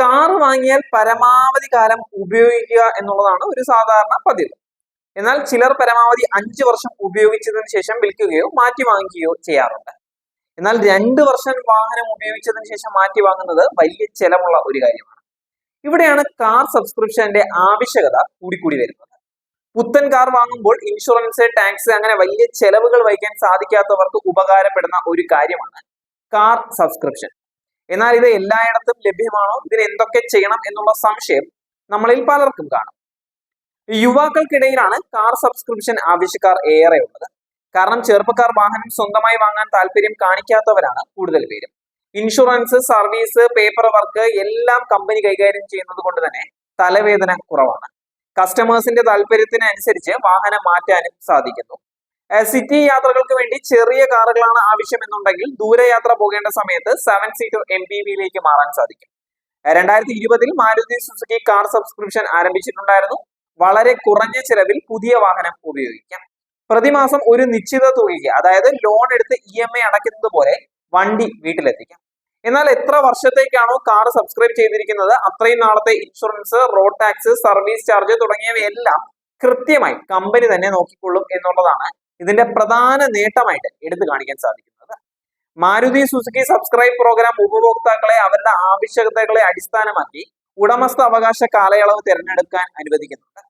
Car വാങ്ങിയാൽ പരമാവധി കാലം ഉപയോഗിക്കുക എന്നുള്ളതാണ് ഒരു സാധാരണ പതിവ്. എന്നാൽ ചിലർ പരമാവധി അഞ്ച് വർഷം ഉപയോഗിച്ചതിന് ശേഷം വിൽക്കുകയോ മാറ്റി വാങ്ങിക്കുകയോ ചെയ്യാറുണ്ട്. എന്നാൽ രണ്ട് വർഷം വാഹനം ഉപയോഗിച്ചതിന് ശേഷം മാറ്റി വാങ്ങുന്നത് വലിയ ചെലവുള്ള ഒരു കാര്യമാണ്. ഇവിടെയാണ് കാർ സബ്സ്ക്രിപ്ഷന്റെ ആവശ്യകത കൂടിക്കൂടി വരുന്നത്. പുത്തൻ കാർ വാങ്ങുമ്പോൾ ഇൻഷുറൻസ് ടാക്സ് അങ്ങനെ വലിയ ചെലവുകൾ വഹിക്കാൻ സാധിക്കാത്തവർക്ക് ഉപകാരപ്പെടുന്ന ഒരു കാര്യമാണ് കാർ സബ്സ്ക്രിപ്ഷൻ എന്നാൽ ഇത് എല്ലായിടത്തും ലഭ്യമാണോ? ഇതിന് എന്തൊക്കെ ചെയ്യണം എന്നുള്ള സംശയം നമ്മളിൽ പലർക്കും കാണും. യുവാക്കൾക്കിടയിലാണ് കാർ സബ്സ്ക്രിപ്ഷൻ ആവശ്യക്കാർ ഏറെ ഉള്ളത് കാരണം ചെറുപ്പക്കാർ വാഹനം സ്വന്തമായി വാങ്ങാൻ താല്പര്യം കാണിക്കാത്തവരാണ് കൂടുതൽ പേരും. ഇൻഷുറൻസ് സർവീസ് പേപ്പർ വർക്ക് എല്ലാം കമ്പനി കൈകാര്യം ചെയ്യുന്നത് കൊണ്ട് തന്നെ തലവേദന കുറവാണ്. കസ്റ്റമേഴ്സിന്റെ താല്പര്യത്തിനനുസരിച്ച് വാഹനം മാറ്റാനും സാധിക്കുന്നു. സിറ്റി യാത്രകൾക്ക് വേണ്ടി ചെറിയ കാറുകളാണ് ആവശ്യമെന്നുണ്ടെങ്കിൽ ദൂരയാത്ര പോകേണ്ട സമയത്ത് സെവൻ സീറ്റർ എം പി വിയിലേക്ക് മാറാൻ സാധിക്കും. രണ്ടായിരത്തി ഇരുപതിൽ മാരുതി സുസുക്കി കാർ സബ്സ്ക്രിപ്ഷൻ ആരംഭിച്ചിട്ടുണ്ടായിരുന്നു. വളരെ കുറഞ്ഞ ചിലവിൽ പുതിയ വാഹനം ഉപയോഗിക്കാം. പ്രതിമാസം ഒരു നിശ്ചിത തുകയ്ക്ക് അതായത് ലോൺ എടുത്ത് ഇ എം ഐ അടയ്ക്കുന്നത് പോലെ വണ്ടി വീട്ടിലെത്തിക്കാം. എന്നാൽ എത്ര വർഷത്തേക്കാണോ കാർ സബ്സ്ക്രൈബ് ചെയ്തിരിക്കുന്നത്? അത്രയും നാളത്തെ insurance road tax service charge തുടങ്ങിയവയെല്ലാം കൃത്യമായി കമ്പനി തന്നെ നോക്കിക്കൊള്ളും എന്നുള്ളതാണ് ഇതിന്റെ പ്രധാന നേട്ടമായിട്ട് എടുത്തു കാണിക്കാൻ സാധിക്കുന്നത്. മാരുതി സുസുക്കി സബ്സ്ക്രൈബ് പ്രോഗ്രാം ഉപഭോക്താക്കളെ അവരുടെ ആവശ്യകതകളെ അടിസ്ഥാനമാക്കി ഉടമസ്ഥ അവകാശ കാലയളവ് തിരഞ്ഞെടുക്കാൻ അനുവദിക്കുന്നുണ്ട്.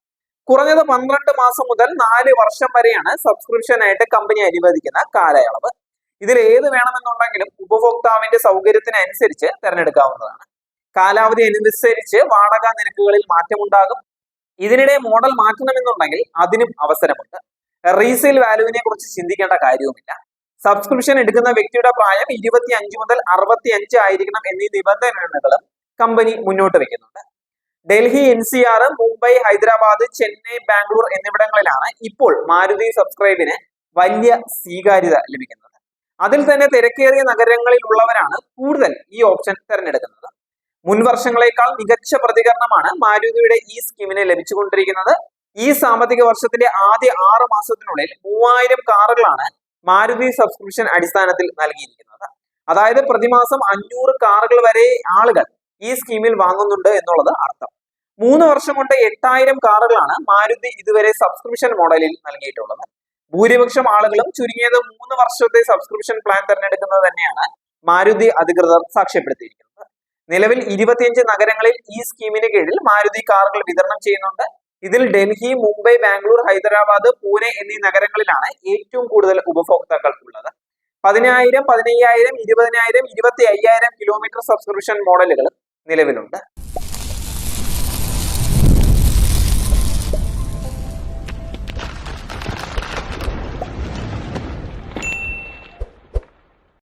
കുറഞ്ഞത് പന്ത്രണ്ട് മാസം മുതൽ നാല് വർഷം വരെയാണ് സബ്സ്ക്രിപ്ഷനായിട്ട് കമ്പനി അനുവദിക്കുന്ന കാലയളവ്. ഇതിൽ ഏത് വേണമെന്നുണ്ടെങ്കിലും ഉപഭോക്താവിന്റെ സൗകര്യത്തിനനുസരിച്ച് തിരഞ്ഞെടുക്കാവുന്നതാണ്. കാലാവധി അനുസരിച്ച് വാടക നിരക്കുകളിൽ മാറ്റമുണ്ടാകും. ഇതിനിടെ മോഡൽ മാറ്റണമെന്നുണ്ടെങ്കിൽ അതിനും അവസരമുണ്ട്. റീസെയിൽ വാല്യൂവിനെ കുറിച്ച് ചിന്തിക്കേണ്ട കാര്യവുമില്ല. സബ്സ്ക്രിപ്ഷൻ എടുക്കുന്ന വ്യക്തിയുടെ പ്രായം ഇരുപത്തി അഞ്ച് മുതൽ അറുപത്തി അഞ്ച് ആയിരിക്കണം എന്നീ നിബന്ധനകളും കമ്പനി മുന്നോട്ട് വെക്കുന്നുണ്ട്. Delhi N C R Mumbai Hyderabad Chennai Bangalore എന്നിവിടങ്ങളിലാണ് ഇപ്പോൾ മാരുതി സബ്സ്ക്രൈബിന് വലിയ സ്വീകാര്യത ലഭിക്കുന്നത്. അതിൽ തന്നെ തിരക്കേറിയ നഗരങ്ങളിൽ ഉള്ളവരാണ് കൂടുതൽ ഈ ഓപ്ഷൻ തിരഞ്ഞെടുക്കുന്നത്. മുൻ വർഷങ്ങളെക്കാൾ മികച്ച പ്രതികരണമാണ് മാരുതിയുടെ ഈ സ്കീമിന് ലഭിച്ചുകൊണ്ടിരിക്കുന്നത്. ഈ സാമ്പത്തിക വർഷത്തിന്റെ ആദ്യ ആറ് മാസത്തിനുള്ളിൽ മൂവായിരം കാറുകളാണ് മാരുതി സബ്സ്ക്രിപ്ഷൻ അടിസ്ഥാനത്തിൽ നൽകിയിരിക്കുന്നത്. അതായത് പ്രതിമാസം അഞ്ഞൂറ് കാറുകൾ വരെ ആളുകൾ ഈ സ്കീമിൽ വാങ്ങുന്നുണ്ട് എന്നുള്ളത് അർത്ഥം. മൂന്ന് വർഷം കൊണ്ട് എട്ടായിരം കാറുകളാണ് മാരുതി ഇതുവരെ സബ്സ്ക്രിപ്ഷൻ മോഡലിൽ നൽകിയിട്ടുള്ളത്. ഭൂരിപക്ഷം ആളുകളും ചുരുങ്ങിയത് മൂന്ന് വർഷത്തെ സബ്സ്ക്രിപ്ഷൻ പ്ലാൻ തിരഞ്ഞെടുക്കുന്നത് തന്നെയാണ് മാരുതി അധികൃതർ സാക്ഷ്യപ്പെടുത്തിയിരിക്കുന്നത്. നിലവിൽ ഇരുപത്തിയഞ്ച് നഗരങ്ങളിൽ ഈ സ്കീമിന് കീഴിൽ മാരുതി കാറുകൾ വിതരണം ചെയ്യുന്നുണ്ട്. ഇതിൽ ഡൽഹി മുംബൈ ബാംഗ്ലൂർ ഹൈദരാബാദ് പൂനെ എന്നീ നഗരങ്ങളിലാണ് ഏറ്റവും കൂടുതൽ ഉപഭോക്താക്കൾ ഉള്ളത്. പതിനായിരം പതിനയ്യായിരം ഇരുപതിനായിരം ഇരുപത്തി അയ്യായിരം കിലോമീറ്റർ സബ്സ്ക്രിപ്ഷൻ മോഡലുകൾ നിലവിലുണ്ട്.